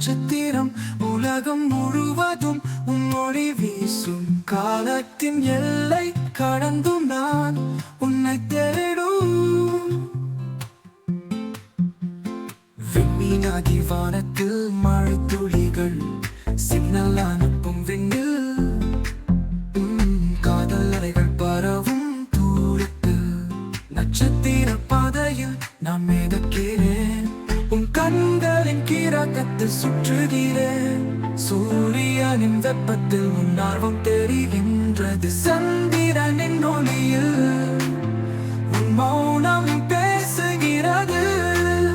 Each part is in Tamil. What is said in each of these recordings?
நட்சத்திரம் உலகம் முழுவதும் உன்னொழி வீசும். காலத்தின் எல்லை கடந்தும் நான் உன்னை தேடும். விண்மீனாகி வானத்தில் மழை துளிகள் சிக்னல் அனுப்பும் விண்ணில். காதல் அலைகள் பரவும் தூரத்தில். நட்சத்திர பாதையில் நாம் எதற்கே உலகத்தில் சுற்றுகிறேன் சூரியனின் வெப்பத்தில் உன் ஆர்வம் தெரிகின்றது. சந்திரனின் ஒளியில் உன் மௌனம் பேசுகிறது.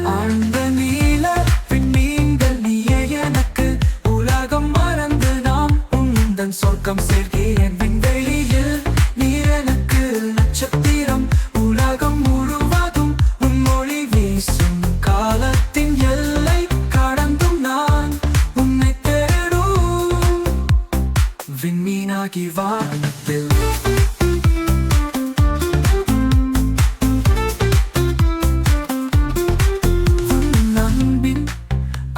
ஆழ்ந்த நீல விண்மீன்கள் நீயே எனக்கு. உலகம் மறந்து நாம் உந்தன் சொர்க்கம் சேர்க்கிறேன். விண்வெளியில் நீ எனக்கு நட்சத்திரம். உலகம் முழுவதும் உன் மொழி வீசும் காலத்தின் விண்மீனாகி வானத்தில்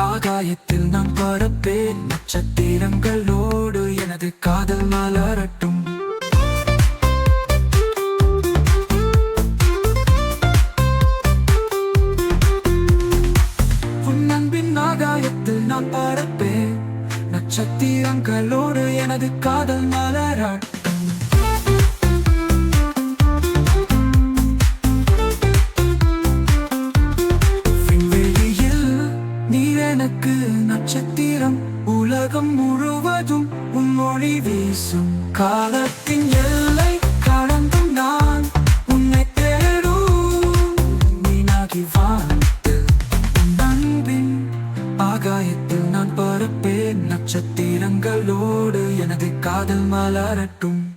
ஆகாயத்தில் நான் பரப்பேன் நட்சத்திரங்களோடு எனது காதல் மலரட்டும். உன் அன்பின் ஆகாயத்தில் நான் பரப்பேன் நட்சத்திரங்களோடு எனது காதல் மலராள். எனக்கு நட்சத்திரம் உலகம் முழுவதும் உன் மொழி வீசும். காலத்தின் எல்லை கடந்தும் நான் உன்னை தேடும். நீனாகி வாழ்ந்து அன்பின் ஆகாயத்தில் நான் பரப்பேன் நட்சத்திரங்களோடு எனது காதல் மலரட்டும்.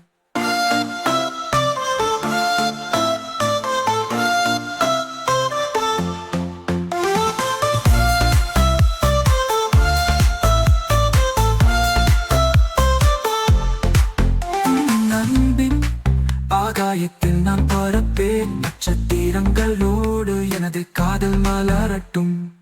ஆகாயத்தில் நான் பரப்பேன். நட்சத்திரங்களோடு எனது காதல் மலரட்டும்.